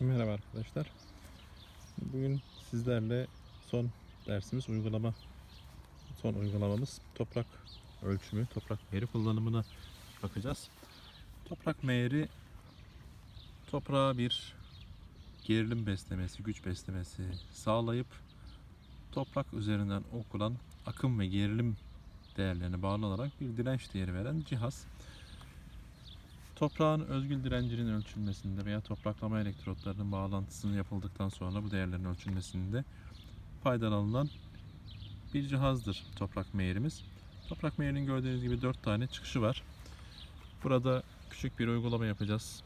Merhaba arkadaşlar. Bugün sizlerle son dersimiz uygulama son uygulamamız toprak ölçümü, toprak meyri kullanımına bakacağız. Toprak meyri toprağa bir gerilim beslemesi, güç beslemesi sağlayıp toprak üzerinden okulan akım ve gerilim değerlerine bağlı olarak bir direnç değeri veren cihaz. Toprağın özgül direncinin ölçülmesinde veya topraklama elektrotlarının bağlantısının yapıldıktan sonra bu değerlerin ölçülmesinde faydalanılan bir cihazdır toprak meğerimiz. Toprak meğerinin gördüğünüz gibi 4 tane çıkışı var. Burada küçük bir uygulama yapacağız.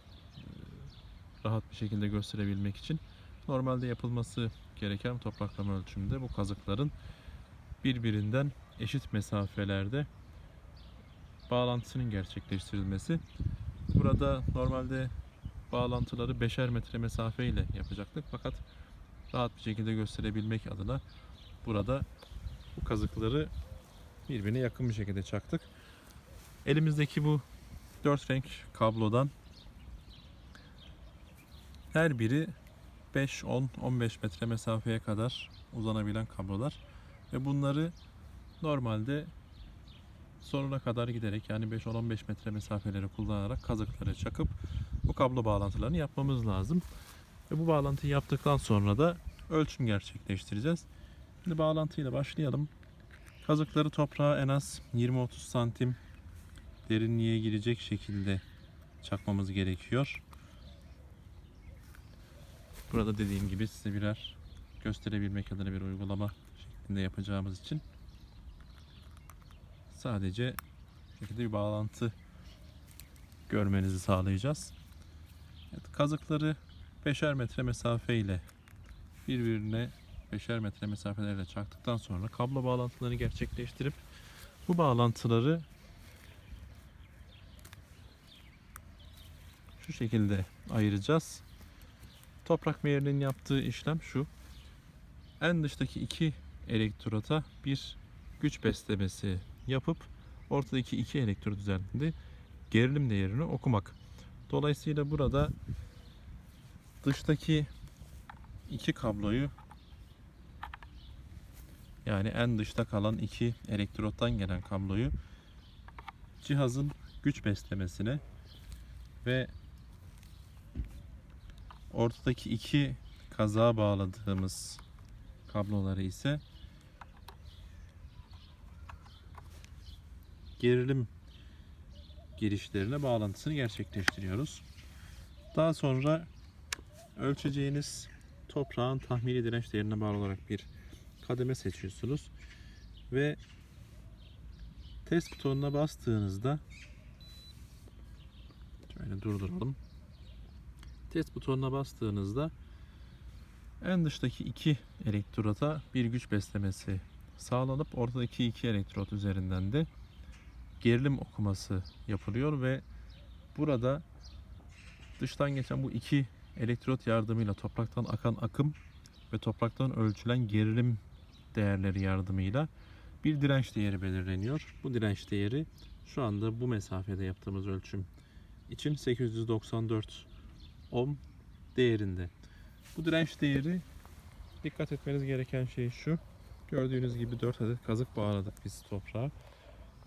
Rahat bir şekilde gösterebilmek için. Normalde yapılması gereken topraklama ölçümünde bu kazıkların birbirinden eşit mesafelerde bağlantısının gerçekleştirilmesi. Burada normalde bağlantıları 5'er metre mesafe ile yapacaktık fakat rahat bir şekilde gösterebilmek adına burada bu kazıkları birbirine yakın bir şekilde çaktık. Elimizdeki bu 4 renk kablodan her biri 5, 10, 15 metre mesafeye kadar uzanabilen kablolar ve bunları normalde sonuna kadar giderek yani 5-10-15 metre mesafeleri kullanarak kazıkları çakıp bu kablo bağlantılarını yapmamız lazım. Ve bu bağlantıyı yaptıktan sonra da ölçüm gerçekleştireceğiz. Şimdi bağlantıyla başlayalım. Kazıkları toprağa en az 20-30 santim derinliğe girecek şekilde çakmamız gerekiyor. Burada dediğim gibi size birer gösterebilmek adına bir uygulama şeklinde yapacağımız için sadece şekilde bir bağlantı görmenizi sağlayacağız. Evet, kazıkları 5'er metre mesafe ile birbirine 5'er metre mesafelerle çaktıktan sonra kablo bağlantılarını gerçekleştirip bu bağlantıları şu şekilde ayıracağız. Toprak meğerinin yaptığı işlem şu. En dıştaki iki elektrota bir güç beslemesi yapıp ortadaki iki elektrot üzerinde gerilim değerini okumak. Dolayısıyla burada dıştaki iki kabloyu yani en dışta kalan iki elektrottan gelen kabloyu cihazın güç beslemesine ve ortadaki iki kazağa bağladığımız kabloları ise gerilim girişlerine bağlantısını gerçekleştiriyoruz. Daha sonra ölçeceğiniz toprağın tahmini direnç değerine bağlı olarak bir kademe seçiyorsunuz ve test butonuna bastığınızda şöyle durduralım. Test butonuna bastığınızda en dıştaki iki elektrota bir güç beslemesi sağlanıp ortadaki iki elektrot üzerinden de gerilim okuması yapılıyor ve burada dıştan geçen bu iki elektrot yardımıyla topraktan akan akım ve topraktan ölçülen gerilim değerleri yardımıyla bir direnç değeri belirleniyor. Bu direnç değeri şu anda bu mesafede yaptığımız ölçüm için 894 ohm değerinde. Bu direnç değeri dikkat etmeniz gereken şey şu. Gördüğünüz gibi 4 adet kazık bağladık biz toprağa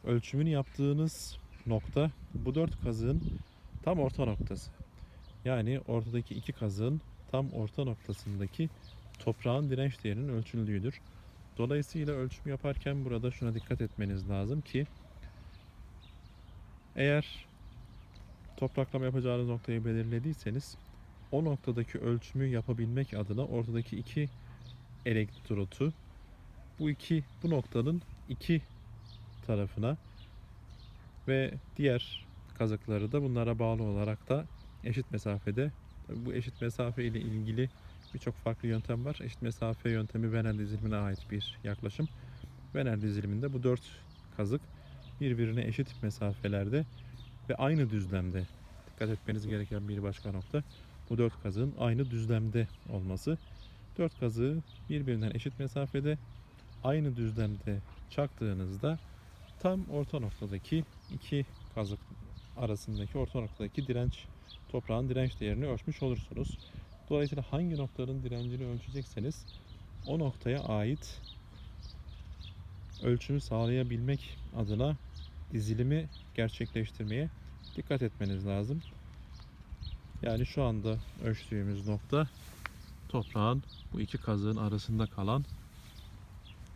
ölçümünü yaptığınız nokta bu dört kazığın tam orta noktası. Yani ortadaki iki kazığın tam orta noktasındaki toprağın direnç değerinin ölçüldüğüdür. Dolayısıyla ölçüm yaparken burada şuna dikkat etmeniz lazım ki eğer topraklama yapacağınız noktayı belirlediyseniz o noktadaki ölçümü yapabilmek adına ortadaki iki elektrotu bu iki bu noktanın iki tarafına ve diğer kazıkları da bunlara bağlı olarak da eşit mesafede. Tabii bu eşit mesafe ile ilgili birçok farklı yöntem var. Eşit mesafe yöntemi Venel dizilimine ait bir yaklaşım. Venel diziliminde bu dört kazık birbirine eşit mesafelerde ve aynı düzlemde. Dikkat etmeniz gereken bir başka nokta bu dört kazığın aynı düzlemde olması. Dört kazığı birbirinden eşit mesafede aynı düzlemde çaktığınızda tam orta noktadaki iki kazık arasındaki orta noktadaki direnç toprağın direnç değerini ölçmüş olursunuz. Dolayısıyla hangi noktaların direncini ölçecekseniz o noktaya ait ölçümü sağlayabilmek adına dizilimi gerçekleştirmeye dikkat etmeniz lazım. Yani şu anda ölçtüğümüz nokta toprağın bu iki kazığın arasında kalan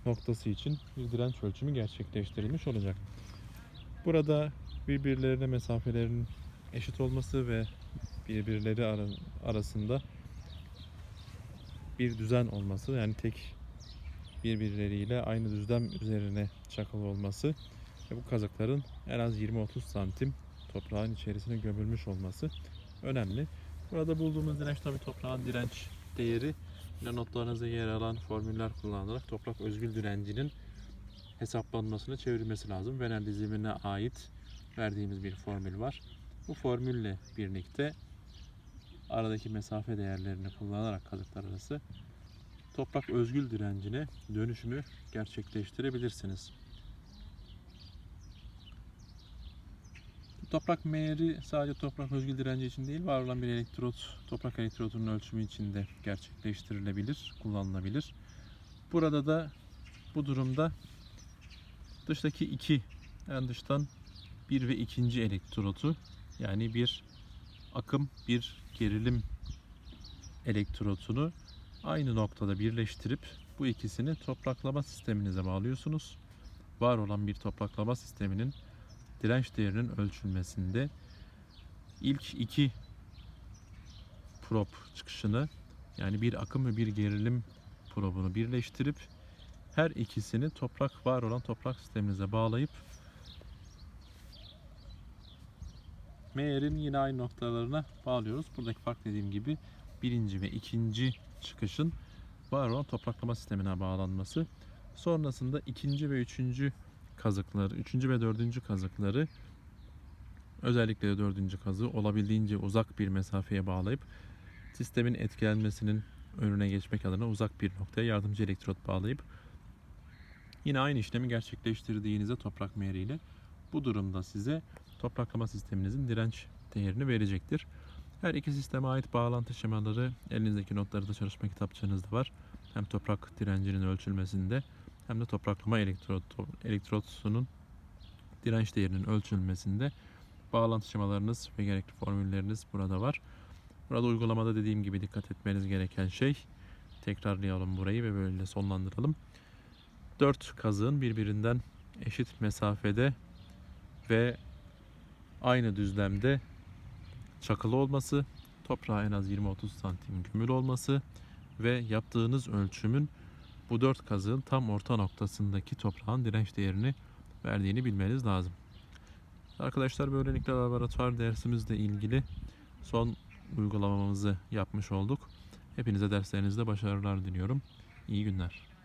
noktası için bir direnç ölçümü gerçekleştirilmiş olacak. Burada birbirlerine mesafelerin eşit olması ve birbirleri ara- arasında bir düzen olması yani tek birbirleriyle aynı düzlem üzerine çakılı olması ve bu kazıkların en az 20-30 santim toprağın içerisine gömülmüş olması önemli. Burada bulduğumuz direnç tabi toprağın direnç değeri yine notlarınızda yer alan formüller kullanılarak toprak özgül direncinin hesaplanmasını çevirmesi lazım. Venel dizimine ait verdiğimiz bir formül var. Bu formülle birlikte aradaki mesafe değerlerini kullanarak kazıklar arası toprak özgül direncine dönüşümü gerçekleştirebilirsiniz. Toprak meğeri sadece toprak özgül direnci için değil, var olan bir elektrot, toprak elektrotunun ölçümü için de gerçekleştirilebilir, kullanılabilir. Burada da bu durumda dıştaki iki, en dıştan bir ve ikinci elektrotu yani bir akım, bir gerilim elektrotunu aynı noktada birleştirip bu ikisini topraklama sisteminize bağlıyorsunuz. Var olan bir topraklama sisteminin direnç değerinin ölçülmesinde ilk iki prop çıkışını yani bir akım ve bir gerilim probunu birleştirip her ikisini toprak var olan toprak sisteminize bağlayıp meğerin yine aynı noktalarına bağlıyoruz. Buradaki fark dediğim gibi birinci ve ikinci çıkışın var olan topraklama sistemine bağlanması. Sonrasında ikinci ve üçüncü kazıkları, üçüncü ve dördüncü kazıkları özellikle de dördüncü kazığı olabildiğince uzak bir mesafeye bağlayıp sistemin etkilenmesinin önüne geçmek adına uzak bir noktaya yardımcı elektrot bağlayıp yine aynı işlemi gerçekleştirdiğinizde toprak meğeriyle bu durumda size topraklama sisteminizin direnç değerini verecektir. Her iki sisteme ait bağlantı şemaları elinizdeki notları da çalışma kitapçığınızda var. Hem toprak direncinin ölçülmesinde hem de topraklama elektrot, elektrotunun direnç değerinin ölçülmesinde bağlantı şemalarınız ve gerekli formülleriniz burada var. Burada uygulamada dediğim gibi dikkat etmeniz gereken şey tekrarlayalım burayı ve böyle sonlandıralım. 4 kazığın birbirinden eşit mesafede ve aynı düzlemde çakılı olması, toprağa en az 20-30 santim gömülü olması ve yaptığınız ölçümün bu dört kazığın tam orta noktasındaki toprağın direnç değerini verdiğini bilmeniz lazım. Arkadaşlar böylelikle laboratuvar dersimizle ilgili son uygulamamızı yapmış olduk. Hepinize derslerinizde başarılar diliyorum. İyi günler.